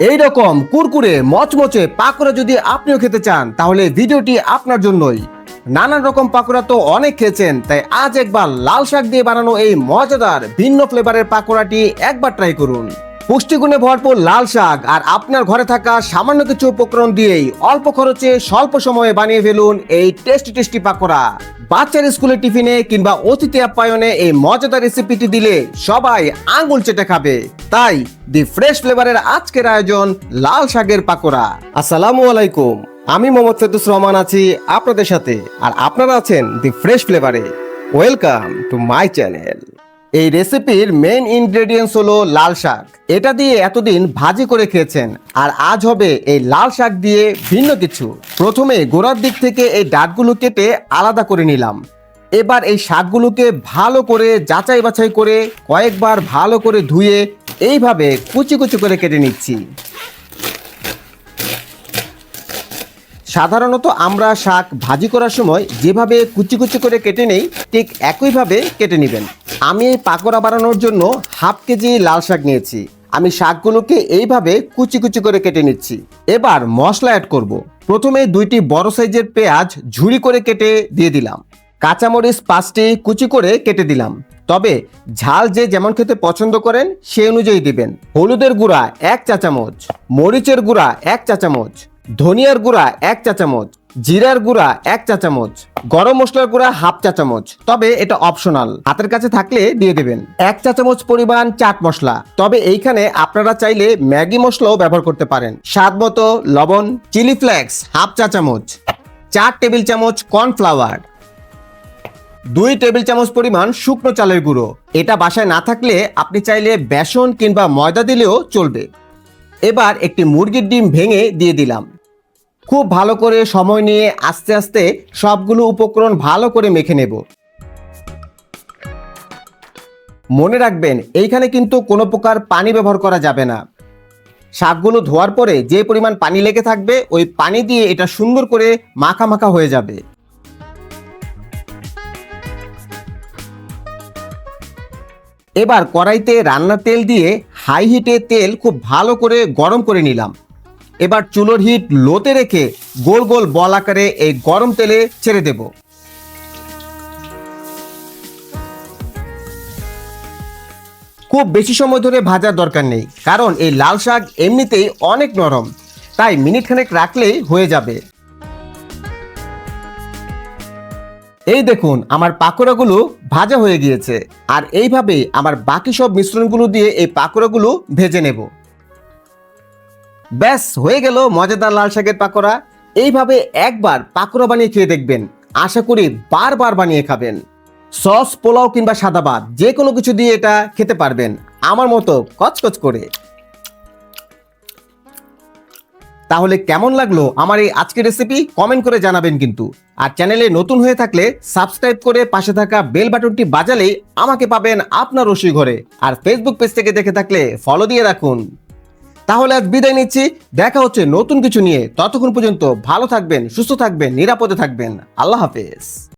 এই রকম কুরকুরে, মচমচে পাকোড়া যদি আপনিও খেতে চান, তাহলে ভিডিওটি আপনার জন্যই। নানান রকম পাকোড়া তো অনেক খেয়েছেন, তাই আজ একবার লাল শাক দিয়ে বানানো এই মজাদার ভিন্ন ফ্লেভারের পাকোড়াটি একবার ট্রাই করুন। পুষ্টিগুণে ভরপুর লাল শাক আর আপনার ঘরে থাকা সামান্য কিছু উপকরণ দিয়েই অল্প খরচে স্বল্প সময়ে বানিয়ে ফেলুন এই টেস্টি টেস্টি পাকোড়া। বাচ্চার স্কুলের টিফিনে কিংবা অতিথি আপ্যায়নে এই মজাদার রেসিপিটি দিলে সবাই আঙুল চেটে খাবে। তাই দি ফ্রেশ ফ্লেভারের আজকের আয়োজন লাল শাকের পাকোড়া। আসসালামু আলাইকুম, আমি মোহাম্মদ ফেদুস রহমান আছি আপনাদের সাথে, আর আপনারা আছেন the fresh ফ্লেভারে। Welcome to my channel. এই রেসিপির মেন ইনগ্রেডিয়েন্টস হলো লাল শাক। এটা দিয়ে এতদিন ভাজি করে খেয়েছেন, আর আজ হবে এই লাল শাক দিয়ে ভিন্ন কিছু। প্রথমে গোড়ার দিক থেকে এই ডাটগুলো কেটে আলাদা করে নিলাম। এবার এই শাকগুলোকে ভালো করে যাচাই বাছাই করে কয়েকবার ভালো করে ধুয়ে এইভাবে কুচি কুচি করে কেটে নিচ্ছি। সাধারণত আমরা শাক ভাজি করার সময় যেভাবে কুচি কুচি করে কেটে নেই, ঠিক একইভাবে কেটে নেবেন। আমি এই পাকোড়া বানানোর জন্য হাফ কেজি লাল শাক নিয়েছি। আমি শাকগুলোকে এইভাবে কুচি কুচি করে কেটে নিচ্ছি। এবার মশলা অ্যাড করব। প্রথমে দুইটি বড় সাইজের পেঁয়াজ ঝুড়ি করে কেটে দিয়ে দিলাম। কাঁচামরিচ পাঁচটি কুচি করে কেটে দিলাম। তবে ঝাল যে যেমন খেতে পছন্দ করেন সেই অনুযায়ী দিবেন। হলুদের গুঁড়া এক চা চামচ, মরিচের গুঁড়া এক চা চামচ, ধনিয়ার গুঁড়া এক চা চামচ জিরার গুঁড়া এক চা চামচ গরম মশলার গুঁড়া হাফ চা চামচ তবে এটা অপশনাল হাতের কাছে থাকলে দিয়ে দেবেন। এক চা চামচ পরিমাণ চাট মশলা, তবে এইখানে আপনারা চাইলে ম্যাগি মশলাও ব্যবহার করতে পারেন। স্বাদ মতো লবণ, চিলি ফ্লেক্স, হাফ চা চামচ চার টেবিল চামচ কর্নফ্লাওয়ার, দুই টেবিল চামচ পরিমাণ শুকনো চালের গুঁড়ো। এটা বাসায় না থাকলে আপনি চাইলে বেসন কিংবা ময়দা দিলেও চলবে। এবার একটি মুরগির ডিম ভেঙে দিয়ে দিলাম। খুব ভালো করে সময় নিয়ে আস্তে আস্তে সবগুলো উপকরণ ভালো করে মেখে নেব। মনে রাখবেন, এইখানে কিন্তু কোনো প্রকার পানি ব্যবহার করা যাবে না। শাকগুলো ধোয়ার পরে যে পরিমাণ পানি লেগে থাকবে, ওই পানি দিয়ে এটা সুন্দর করে মাখা মাখা হয়ে যাবে। এবার কড়াইতে রান্নার তেল দিয়ে হাই হিটে তেল খুব ভালো করে গরম করে নিলাম। এবার চুলোর হিট লোতে রেখে গোল গোল বল আকারে এই গরম তেলে ছেড়ে দেব। খুব বেশি সময় ধরে ভাজার দরকার নেই, কারণ এই লাল শাক এমনিতেই অনেক নরম, তাই মিনিট খানেক রাখলেই হয়ে যাবে। এই দেখুন, আমার পাকোড়াগুলো ভাজা হয়ে গিয়েছে, আর এইভাবে আমার বাকি সব মিশ্রণগুলো দিয়ে এই পাকোড়াগুলো ভেজে নেব। ব্যাস, হয়ে গেল মজাদার লাল শাকের পাকোড়া। এইভাবে একবার পাকোড়া বানিয়ে খেয়ে দেখবেন। আশা করি বারবার বানিয়ে খাবেন। সস, পোলাও কিংবা সাদা ভাত, যে কোনো কিছু দিয়ে এটা খেতে পারবেন। আমার মতো কচকচ করে। তাহলে কেমন লাগল আমার এই আজকের রেসিপি কমেন্ট করে জানাবেন কিন্তু। আর চ্যানেলে নতুন হয়ে থাকলে সাবস্ক্রাইব করে পাশে থাকা বেল বাটনটি বাজালেই আমাকে পাবেন আপনার রসুই ঘরে। আর ফেসবুক পেজ থেকে দেখে থাকলে ফলো দিয়ে রাখুন। তাহলে আজ বিদায় নিচ্ছি। দেখা হচ্ছে নতুন কিছু নিয়ে। ততক্ষণ পর্যন্ত ভালো থাকবেন, সুস্থ থাকবেন, নিরাপদে থাকবেন। আল্লাহ হাফেজ।